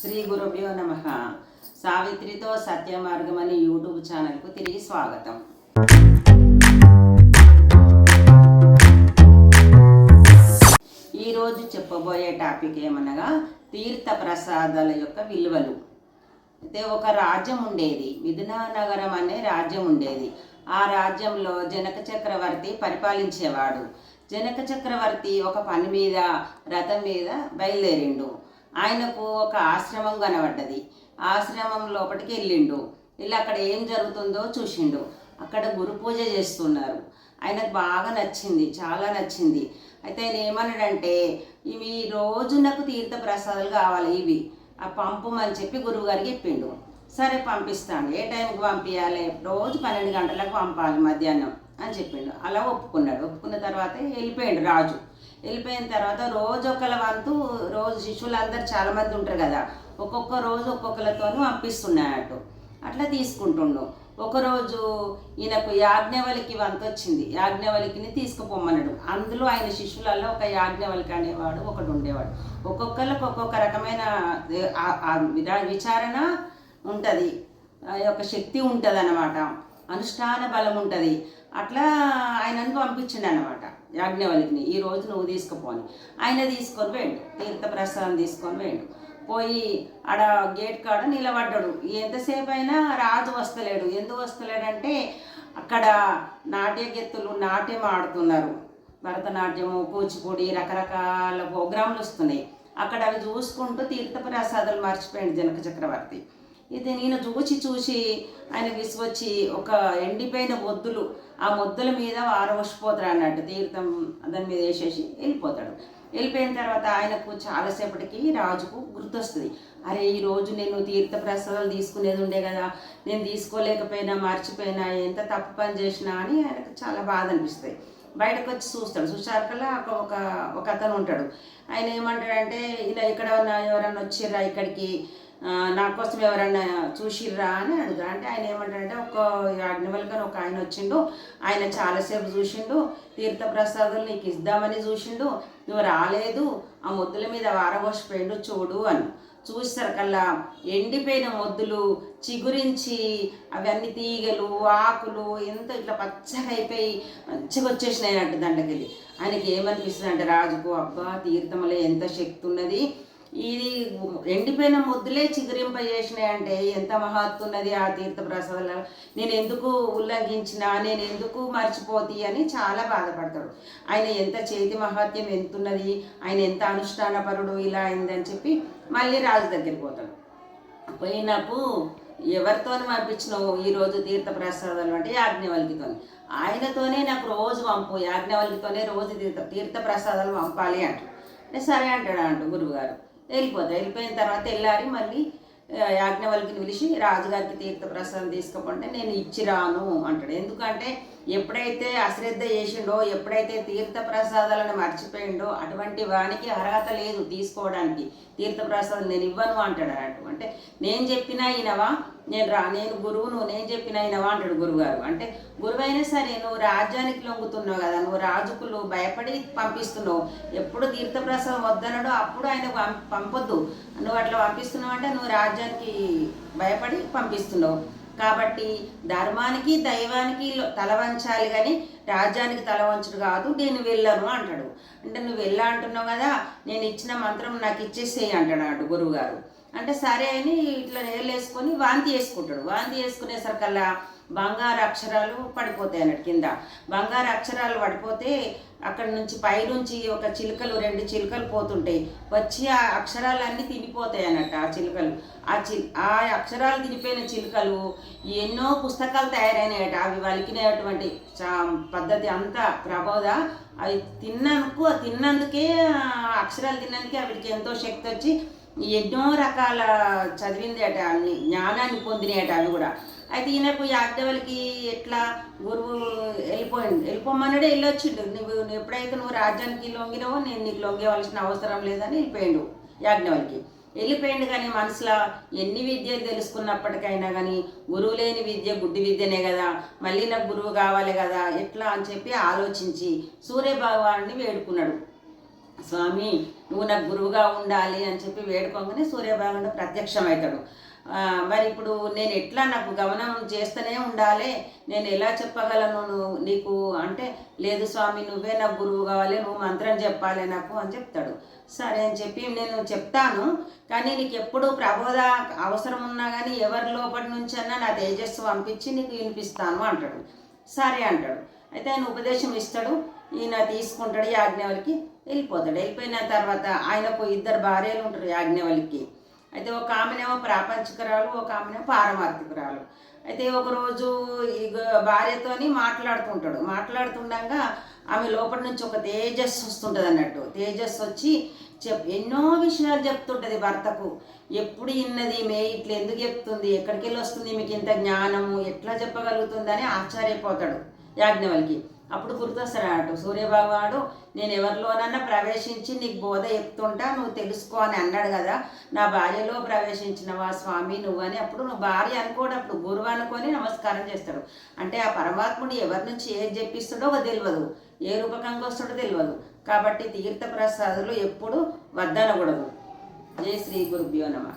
శ్రీ గురుభ్యో నమ. సావిత్రితో సత్య మార్గం అనే యూట్యూబ్ ఛానల్కు తిరిగి స్వాగతం. ఈరోజు చెప్పబోయే టాపిక్ ఏమనగా తీర్థ ప్రసాదాల యొక్క విలువలు. అయితే ఒక రాజ్యం ఉండేది. మిథునానగరం అనే రాజ్యం ఉండేది. ఆ రాజ్యంలో జనక చక్రవర్తి పరిపాలించేవాడు. జనక చక్రవర్తి ఒక పని మీద రథం మీద బయలుదేరిండు. ఆయనకు ఒక ఆశ్రమం కనబడ్డది. ఆశ్రమం లోపలికి వెళ్ళిండు. వెళ్ళి అక్కడ ఏం జరుగుతుందో చూసిండు. అక్కడ గురు పూజ చేస్తున్నారు. ఆయనకు బాగా నచ్చింది చాలా నచ్చింది. అయితే ఆయన ఏమన్నాడంటే ఇవి రోజు నాకు తీర్థ ప్రసాదాలు కావాలి ఇవి. ఆ పంపమని చెప్పి గురువుగారికి చెప్పిండు. సరే పంపిస్తాను. ఏ టైంకి పంపించాలి రోజు పన్నెండు గంటలకు పంపాలి మధ్యాహ్నం అని చెప్పిండు. అలా ఒప్పుకున్నాడు. ఒప్పుకున్న తర్వాత వెళ్ళిపోయాడు రాజు. వెళ్ళిపోయిన తర్వాత రోజు ఒకళ్ళ వంతు రోజు శిష్యులందరూ చాలామంది ఉంటారు కదా ఒక్కొక్క రోజు ఒక్కొక్కరితో అటు అట్లా తీసుకుంటుండు. ఒకరోజు ఈయనకు యాజ్ఞవలికి వంత వచ్చింది యాజ్ఞవలికిని తీసుకుపోమన్నాడు అందులో ఆయన శిష్యులలో ఒక యాజ్ఞవలికి అనేవాడు ఒకడు ఉండేవాడు. ఒక్కొక్కరికి ఒక్కొక్క రకమైన విచారణ ఉంటుంది. ఆ యొక్క శక్తి ఉంటుంది అనమాట అనుష్ఠాన బలం ఉంటుంది. అట్లా ఆయనను పంపించిండు అనమాట యాజ్ఞవల్లిని ఈ రోజు నువ్వు తీసుకుపోని. ఆయన తీసుకొని పోయిండు తీర్థ ప్రసాదం తీసుకొని పోయిండు పోయి ఆడ గేట్ కాడ నిలబడ్డాడు. ఎంతసేపు అయినా రాజు వస్తలేడు. ఎందుకు వస్తలేడంటే అక్కడ నాట్య గెత్తులు నాట్యం ఆడుతున్నారు. భరతనాట్యము కూచిపూడి రకరకాల ప్రోగ్రాంలు వస్తున్నాయి. అక్కడ అవి చూసుకుంటూ తీర్థ ప్రసాదాలు మర్చిపోయాడు జనక చక్రవర్తి. ఇది నేను చూసి చూసి ఆయన విసువచ్చి ఒక ఎండిపోయిన మొద్దులు ఆ మొద్దుల మీద ఆరవసిపోతాడు అన్నట్టు తీర్థం దాని మీద వేసేసి వెళ్ళిపోతాడు. వెళ్ళిపోయిన తర్వాత ఆయనకు చాలాసేపటికి రాజుకు గుర్తొస్తుంది. అరే ఈరోజు నేను తీర్థ ప్రసాదాలు తీసుకునేది ఉండే కదా నేను తీసుకోలేకపోయినా మర్చిపోయినా ఎంత తప్పు పని చేసినా అని ఆయనకు చాలా బాధ అనిపిస్తుంది. బయటకు వచ్చి చూస్తాడు. చూసాకల్లా ఒక ఒక ఒక అతను ఉంటాడు. ఆయన ఏమంటాడంటే ఇలా ఇక్కడ ఉన్న ఎవరన్నా వచ్చిర్రా ఇక్కడికి? నా కోసం ఎవరన్నా చూసిర్రా అని అడుగురా అంటే ఆయన ఏమంటాడంటే ఒక అగ్నివల్కన్ ఒక ఆయన వచ్చిండు. ఆయన చాలాసేపు చూసిండు. తీర్థ ప్రసాదాలు నీకు ఇద్దామని చూసిండు. నువ్వు రాలేదు. ఆ మొద్దుల మీద వారబోసిపోయిండు చూడు అని. చూసేసరికల్లా ఎండిపోయిన మొద్దులు చిగురించి అవన్నీ తీగలు ఆకులు ఎంత ఇట్లా పచ్చగా అయిపోయి మంచిగా వచ్చేసినాయి అంట దాంట్లోకి ఆయనకి ఏమనిపిస్తుంది అంటే రాజుకు అబ్బా తీర్థంలో ఎంత శక్తి ఉన్నది. ఇది ఎండిపోయిన ముద్దులే చిగురింపజేసినాయి అంటే ఎంత మహత్తు ఉన్నది ఆ తీర్థ ప్రసాదాల నేను ఎందుకు ఉల్లంఘించిన నేను ఎందుకు మర్చిపోతి అని చాలా బాధపడతాడు. ఆయన ఎంత చేతి మహత్యం ఎంతున్నది ఆయన ఎంత అనుష్ఠానపరుడు ఇలా అయిందని చెప్పి మళ్ళీ రాజు దగ్గరికి పోతాడు. పోయినప్పుడు ఎవరితోని పంపించినావు ఈరోజు తీర్థ ప్రసాదాలు అంటే యాజ్ఞవల్కితో ఆయనతోనే నాకు రోజు పంపు యాజ్ఞవల్కితోనే రోజు తీర్థ తీర్థ ప్రసాదాలు పంపాలి అంట అంటే సరే అంటాడు అంటూ గురువుగారు. వెళ్ళిపోద్ది వెళ్ళిపోయిన తర్వాత వెళ్ళారి మళ్ళీ ఆ, యాజ్ఞవల్కిని పిలిచి రాజుగారికి తీర్థ ప్రసాదం తీసుకుపోంటే నేను ఇచ్చి రాను అంటాడు. ఎందుకంటే ఎప్పుడైతే అశ్రద్ధ చేసిండో ఎప్పుడైతే తీర్థ ప్రసాదాలను మర్చిపోయిండో అటువంటి వానికి అర్హత లేదు తీసుకోవడానికి. తీర్థ ప్రసాదం నేను ఇవ్వను అంటాడు. అన్నట్టు అంటే నేను చెప్పినా ఈయనవా నేను రా నేను గురువు నువ్వు నేను చెప్పిన ఈయనవా అంటాడు గురుగారు. అంటే గురువు అయినా సరే నువ్వు రాజ్యానికి లొంగుతున్నావు కదా నువ్వు రాజుకులు భయపడి పంపిస్తున్నావు. ఎప్పుడు తీర్థప్రసాదం వద్దనడో అప్పుడు ఆయన పంపొద్దు. నువ్వు అట్లా పంపిస్తున్నావు అంటే నువ్వు రాజ్యానికి భయపడి పంపిస్తున్నావు. కాబట్టి ధర్మానికి దైవానికి తల వంచాలి కానీ రాజ్యానికి తల వంచుడు కాదు నేను వెళ్ళను అంటాడు. అంటే నువ్వు వెళ్ళా అంటున్నావు కదా నేను ఇచ్చిన మంత్రం నాకు ఇచ్చేసేయి అంటాడు అంటు గురువు గారు అంటే సరే అని ఇట్లా వేసుకొని వాంతి వేసుకుంటాడు. వాంతి వేసుకునేసరికల్లా బంగారు అక్షరాలు పడిపోతాయి అన్నట్టు కింద. బంగారు అక్షరాలు పడిపోతే అక్కడ నుంచి పైనుంచి ఒక చిలుకలు రెండు చిలుకలు పోతుంటాయి. వచ్చి ఆ అక్షరాలన్నీ తినిపోతాయి అన్నట్టు ఆ చిలుకలు. ఆ చి ఆ అక్షరాలు తినిపోయిన చిలుకలు ఎన్నో పుస్తకాలు తయారైనాయట. అవి వలికినటువంటి చా పద్ధతి అంతా ప్రబోధ. అవి తిన్నందుకు తిన్నందుకే అక్షరాలు తిన్నందుకే వాటికి ఎంతో శక్తి వచ్చి ఎన్నో రకాల చదివింది అట అన్ని జ్ఞానాన్ని పొందినాయట అవి కూడా. అయితే ఈయనకు యాజ్ఞవల్కి ఎట్లా గురువు వెళ్ళిపోయిండు. వెళ్ళిపోమన్నాడే వెళ్ళొచ్చిండు. నువ్వు ఎప్పుడైతే నువ్వు రాజ్యానికి లొంగినావో నేను నీకు లొంగేవలసిన అవసరం లేదని వెళ్ళిపోయిండు యాజ్ఞవల్కి వెళ్ళిపోయిండు కానీ మనసులో ఎన్ని విద్యలు తెలుసుకున్నప్పటికైనా కానీ గురువు లేని విద్య గుడ్డి విద్యనే కదా. మళ్ళీ నాకు గురువు కావాలి కదా. ఎట్లా అని చెప్పి ఆలోచించి సూర్య భగవాన్ని వేడుకున్నాడు. స్వామి నువ్వు నాకు గురువుగా ఉండాలి అని చెప్పి వేడుకోగానే సూర్యభగవానుడు ప్రత్యక్షమవుతాడు. మరి ఇప్పుడు నేను ఎట్లా నాకు గమనం చేస్తూనే ఉండాలి? నేను ఎలా చెప్పగలను నువ్వు నీకు? అంటే లేదు స్వామి నువ్వే నాకు గురువు కావాలి నువ్వు మంత్రం చెప్పాలి నాకు అని చెప్తాడు. సరే అని చెప్పి నేను చెప్తాను కానీ నీకు ఎప్పుడు ప్రబోధ అవసరం ఉన్నా కానీ ఎవరి లోపటి నుంచి అన్నా నా తేజస్సు పంపించి నీకు వినిపిస్తాను అంటాడు. సరే అంటాడు. అయితే ఆయన ఉపదేశం ఇస్తాడు. ఈయన తీసుకుంటాడు యాజ్ఞవల్కి వెళ్ళిపోతాడు. వెళ్ళిపోయిన తర్వాత ఆయనకు ఇద్దరు భార్యలు ఉంటారు యాజ్ఞవల్లికి అయితే ఒక ఆమెనేమో ప్రాపంచకురాలు ఒక ఆమెనేమో పారమార్థికురాలు. అయితే ఒకరోజు ఈ భార్యతోని మాట్లాడుతుంటాడు. మాట్లాడుతుండగా ఆమె లోపల నుంచి ఒక తేజస్సు వస్తుంటుంది అన్నట్టు. తేజస్సు వచ్చి చెప్ ఎన్నో విషయాలు చెప్తుంటుంది భర్తకు. ఎప్పుడు ఇన్నది మే ఇట్లా ఎందుకు చెప్తుంది? ఎక్కడికి వెళ్ళి వస్తుంది? మీకు ఇంత జ్ఞానము ఎట్లా చెప్పగలుగుతుంది? అని ఆశ్చర్యపోతాడు యాజ్ఞవల్కి అప్పుడు గుర్తొస్తాడు సూర్యబాబు నేను ఎవరిలోనన్నా ప్రవేశించి నీకు బోధ చెప్తుంటా నువ్వు తెలుసుకో అని అన్నాడు కదా. నా భార్యలో ప్రవేశించినవా స్వామి నువ్వు అని అప్పుడు నువ్వు భార్య అనుకోడు అప్పుడు గురువు అనుకొని నమస్కారం చేస్తాడు. అంటే ఆ పరమాత్ముడు ఎవరి నుంచి ఏది చెప్పిస్తాడో తెలియదు. ఏ రూపకంగా వస్తాడో తెలియదు. కాబట్టి తీర్థ ప్రసాదులు ఎప్పుడు వద్దనకూడదు. జై శ్రీ గురుభ్యో నమ.